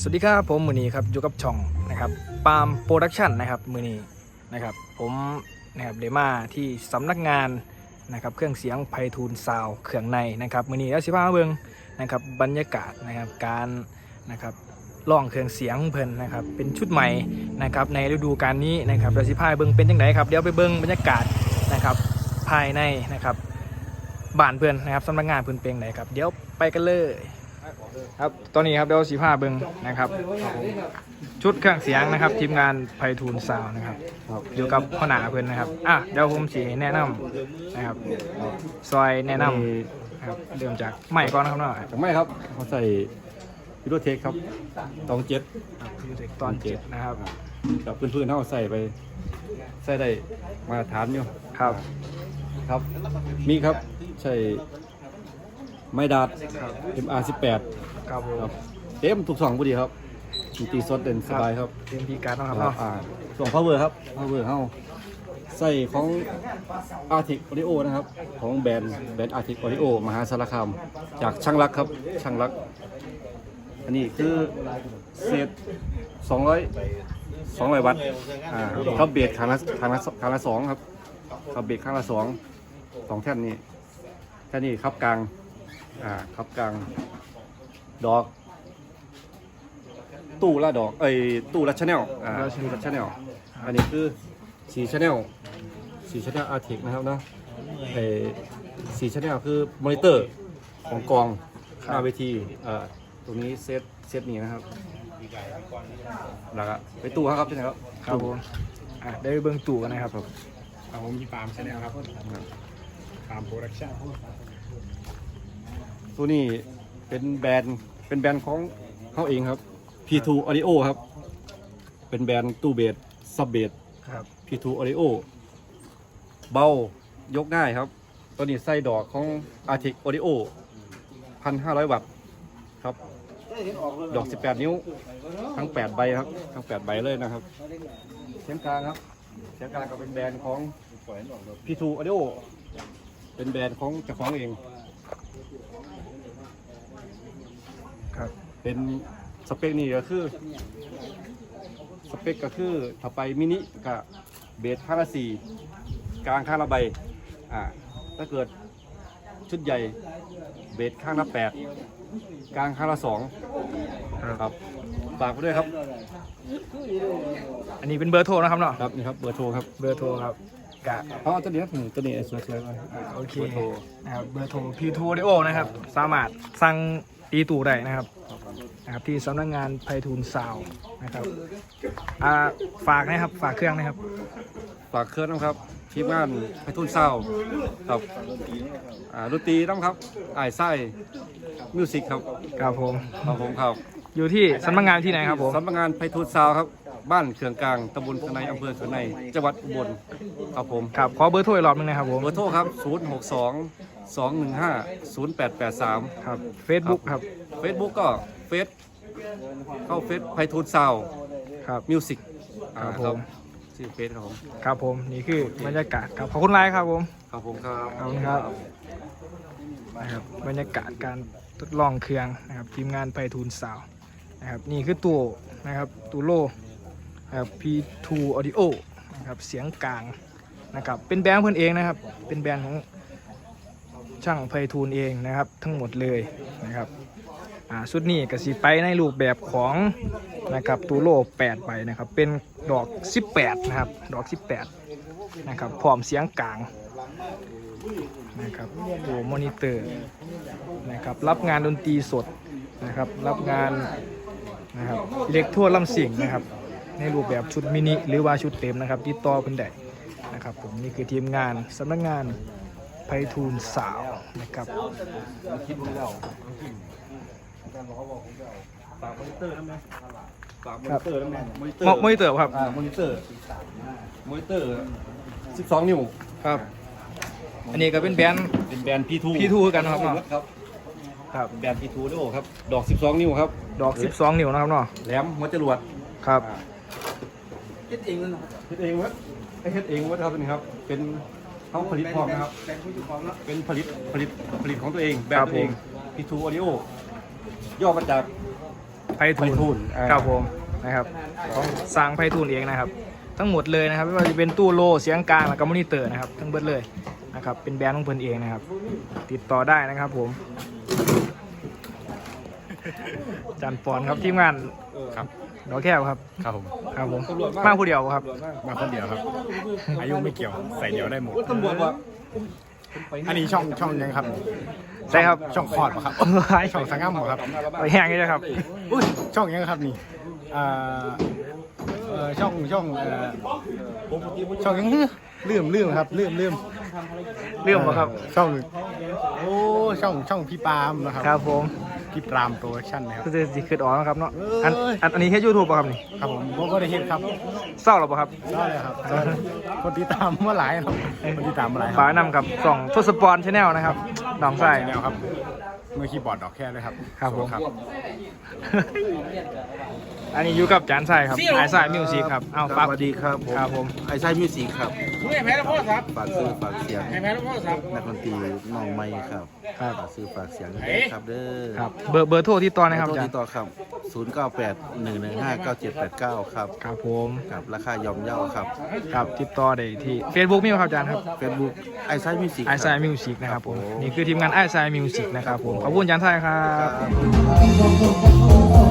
สวัสดีครับผมมือนีครับอยู่กับช่องนะครับปาล์มโปรดักชันนะครับมือนีนะครับผมนะครับเดมาที่สำนักงานนะครับเครื่องเสียงไพฑูรย์ซาวเครื่องในนะครับมือนีแล้วสิพามาเบิงนะครับบรรยากาศนะครับการนะครับร้องเครื่องเสียงเพลินนะครับเป็นชุดใหม่นะครับในฤดูกาลนี้นะครับเดี๋ยวสิพาเบิงเป็นยังไงครับเดี๋ยวไปเบิงบรรยากาศนะครับภายในนะครับบ้านเพื่อนนะครับสำนักงานเพื่อนเป็นไหนครับเดี๋ยวไปกันเลย ครับตอนนี้ครับเดี๋ยวสีผ้าเบิงนะครับ ชุดเครื่องเสียงนะครับ ทีมงานไพฑูรย์ซาวน์นะครับอยู่กับพ่อหนาเพื่อนนะครับอะเดี๋ยวผมสีแนะนำนะครับ ซอยแนะนำนะครับเริ่มจากใหม่ก่อนนะครับเนาะจากไม่ครับเขาใส่พิโรเทคครับตองเจ็ดยูเทคตอนเจ็ดนะครับกับเพื่อนๆเขาใส่ไป ใส่ได้มาตรฐานอยู่ครับ ครับ มีครับใส่ไม้ดาด MR18 ครับผมครับเต็มทุกสองพอดีครับดนตรีสดเด่นสบายครับเตรียมพีการดเนาะครับครับเนาะอ่าส่วน power ครับ power เฮาใส่ของ Arctic Audio นะครับ ของแบรนด์แบรนด์ Arctic Audio มหาสารคามจากช่างรักครับ ช่างรัก อันนี้คือเศษ200 200วัตต์อ่าครับเบสครั้งละครั้งละครั้งละสองครับครับเบสครั้งละสองสองแท่นนี้แท่นนี้ครับกลางอ่าครับกลาง ดอก ตู้ละดอกเอ้ยตู้ละชาแนลอ่าตู้ละชาแนลอันนี้คือสีชาแนลสีชาแนลอาร์ติกนะครับเนาะเอ้ยสีชาแนลคือมอนิเตอร์ของกองหน้าเวทีเอ่อตรงนี้เซตเซตนี้นะครับแล้วก็ไปตู้ครับใช่ไหมครับครับผมอะได้ไปเบิงตู่กันนะครับครับผมมีปาล์มชาแนลครับปาล์มโปรดักชั่นตัวนี้ เป็นแบรนด์เป็นแบรนด์ของเขาเองครับ P2 Audio ครับ เป็นแบรนด์ตู้เบสซับเบส ครับ P2 Audio เบายกง่ายครับ ตัวนี้ใส่ดอกของ Arctic Audio 1,500 วัตต์ครับ ดอก 18 นิ้ว ทั้ง 8 ใบครับ ทั้ง 8 ใบเลยนะครับเสียงกลางครับ เสียงกลางก็เป็นแบรนด์ของ P2 Audio เป็นแบรนด์ของเจ้าของเอง ครับ เป็นสเปคนี่ก็คือ สเปคก็คือถ้าไปมินิกับเบสข้างละสี่กลางข้างละใบอ่าถ้าเกิดชุดใหญ่เบสข้างละแปดกลางข้างละสองครับครับฝากไปด้วยครับอันนี้เป็นเบอร์โทรนะครับเนาะครับนี่ครับเบอร์โทรครับเบอร์โทรครับกะอ๋อตัวนี้ครับนี่ตัวนี้สวยๆเลยโอเคเบอร์โทรนะครับเบอร์โทรพีทูดิโอนะครับ สามารถสั่งตีตู่ได้นะครับ นะครับที่สำนักงานไพฑูรย์ซาวน์นะครับอ่าฝากนะครับฝากเครื่องนะครับ ฝากเครื่องนะครับทีมงานไปทุนเศร้าครับอ่าดนตรีน้ำครับไอ้ายไส้มิวสิกครับครับผม ครับผมครับอยู่ที่สำนักงานที่ไหนครับผม สำนักงานไพฑูรย์ซาวครับ บ้านเขื่องกลางตำบลขนายอำเภอขนายจังหวัดอุบลครับผม ครับ ขอเบอร์โทรอีกรอบหนึงนะครับผมเบอร์โทรครับ 0 6 2 2 1 5 0 8 8 3 ครับ Facebook ครับเฟซบุ๊กก็เฟซเข้าเฟซไพฑูรย์ซาวครับ มิวสิกครับผม ชื่อเฟซครับผมครับผมนี่คือบรรยากาศครับขอบคุณไลน์ครับผมครับผมครับขอบคุณครับนะครับบรรยากาศการทดลองเครื่องนะครับทีมงานไพฑูรย์ซาวน์นะครับนี่คือตู้นะครับตู้โลนะครับ P2 Audio นะครับเสียงกลางนะครับเป็นแบรนด์เพื่อนเองนะครับเป็นแบรนด์ของช่างไพฑูรย์เองนะครับทั้งหมดเลยนะครับ อ่าชุดนี้ก็สีไปในรูปแบบของนะครับตูโล8ใบนะครับ เป็นดอก 18 นะครับ ดอก 18 นะครับ พร้อมเสียงกลางนะครับตัวมอนิเตอร์นะครับรับงานดนตรีสดนะครับ รับงานนะครับเล็กโทรลำสียงนะครับ ในรูปแบบชุดมินิหรือว่าชุดเต็มนะครับติดต่อเป็นได้นะครับผมนี่คือทีมงานสำนักงานไพฑูรย์สาวนะครับ ฝากมอนิเตอร์ได้ไหมฝากมอนิเตอร์ได้ไหมมอนิเตอมอร์มอนิเตอร์ครับ อ่ามอนิเตอร์มอนิเตอร์12นิ้วครับ อันนี้ก็เป็นแบรนด์เป็นแบรนด์ P2 P2 กันครับครับครับเป็นแบรนด์ P2 ด้วยครับ ดอก12นิ้วครับดอก 12 นิ้วนะครับเนาะแหลมหัวจรวดครับเฮ็ดเองเฮ็ดเองวะไอ้เฮ็ดเองวะครับนี่ครับ เป็นเขาผลิตพร้อมนะครับเป็นผลิตผลิตผลิตของตัวเองแบรนด์ตัวเอง P2 Audio ย่อมาจาก ไพฑูรไพฑูรย์ย์อ่า ครับผมนะครับของสร้างไพฑูรย์เองนะครับ ทั้งหมดเลยนะครับไม่ว่าจะเป็นตู้โลเสียงกลางแล้วก็มอนิเตอร์นะครับ ทั้งเบิดเลยนะครับเป็นแบรนด์ของเพิ่นเองนะครับ ติดต่อได้นะครับผมจันปอนครับทีมงานครับดอกแก้วครับครับผมครับผมมาผู้เดียวครับมาคนเดียวครับ อายุไม่เกี่ยวใส่เดียวได้หมดตำรวจว่าอันนี้ช่องช่องยังครับ ใช่ครับช่องคอร์ดปะครับไอ้ช่องสังกัมปะครับไปแห้งนี่นะครับอุ้ยช่องยังครับนี่อ่าเอ่อช่องช่องเอ่อช่องยังลืมลืมครับลืมลืมเรื่องบ่ครับ ช่องโอ้ช่องช่องพี่ปาล์มนะครับ ครับผม พี่ปาล์มโปรดักชั่นนะครับ คือสิขึ้นออกนะครับเนาะอันเอ้ยอันอันนี้แค่ยูทูบป่ะครับนี่ครับผมผมก็ได้เห็นครับเศร้าหรอป่ะครับได้เลยครับได้เลยคนติดตามเมื่อหลายครับคนติดตามเมื่อหลายคฝารับกนำกับสองทศปอนชาแนลนะครับน้องใส่แนวครับ มือคีย์บอร์ดดอกแค่เลยครับครับผม ครับ อันนี้อยู่กับจานใส่ครับไอซ่ามิวสิกครับเอาสฝากวัสดีครับผมครับผม ไอซ่ามิวสิกครับไม่แพ้แล้วพ่อครับฝากซื้อฝากเสียงไม่แพ้แล้วพ่อครับ นักดนตรีน้องไม่ครับครับ ฝากซื้อฝากเสียงด้วยครับเด้อครับ เบอร์เบอร์โทรที่ต่อนะครับโทรอาจารติย์ดต่อครับ 098 115 9789 ครับครับผมครับราคายอมเย่าครับครับติดต่อได้ที่ Facebook มีไหมครับอาจารย์ครับ Facebook ไอซ่ามิวสิก ไอซ่ามิวสิกนะครับผมนี่คือทีมงานไอซ่ามิวสิกนะครับผมขอบคุณอาจารย์ไทยครับ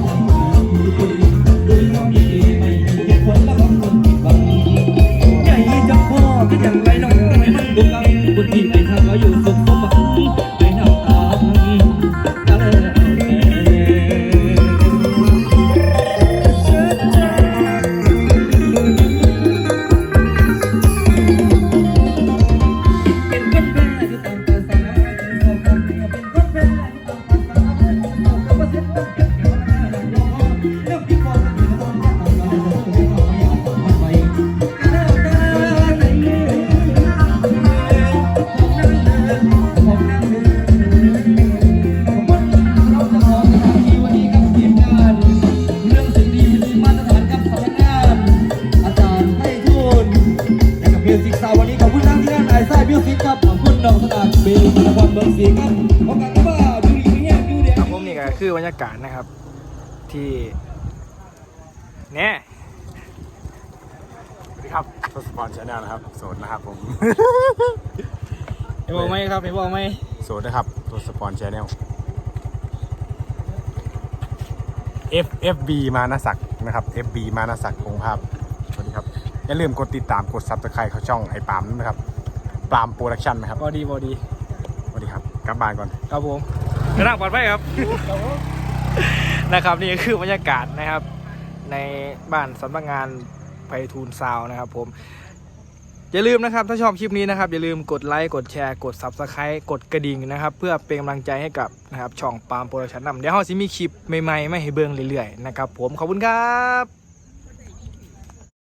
ครับขอบคุณน้องสตาร์เบลนครเมืองศรีครับขอบคุณครับว่าดูดีไม่แย่ดูเดียครับผมนี่ก็คือบรรยากาศนะครับ ที่เนี่ยสวัสดีครับทศพรชาแนลนะครับ โสดนะครับผมเห็นบอกไหมครับเห็นบอกไหมโสดนะครับทศพรชาแนล F FB มานาศักดิ์นะครับ FB มานาศักดิ์คงภาพสวัสดีครับ อย่าลืมกดติดตามกดซับสไครต์เขาช่องไอ้ปาล์มนะครับ ปาล์มโปรดักชั่นนะครับบอดีบอดีสวัสดีครับกลับบ้านก่อนครับผมกระดังปลอดภัยครับ นะครับนี่ก็คือบรรยากาศนะครับ ในบ้านสำนักงานไพฑูรย์ซาวน์นะครับ ผมอย่าลืมนะครับถ้าชอบคลิปนี้นะครับอย่าลืมกดไลค์กดแชร์กด Subscribe กดกระดิ่งนะครับ เพื่อเป็นกำลังใจให้กับนะครับช่องปาล์มโปรดักชั่นนำเดี๋ยวเราสิมีคลิปใหม่ๆไม่ให้เบิ่งเรื่อยๆนะครับผมขอบคุณครับ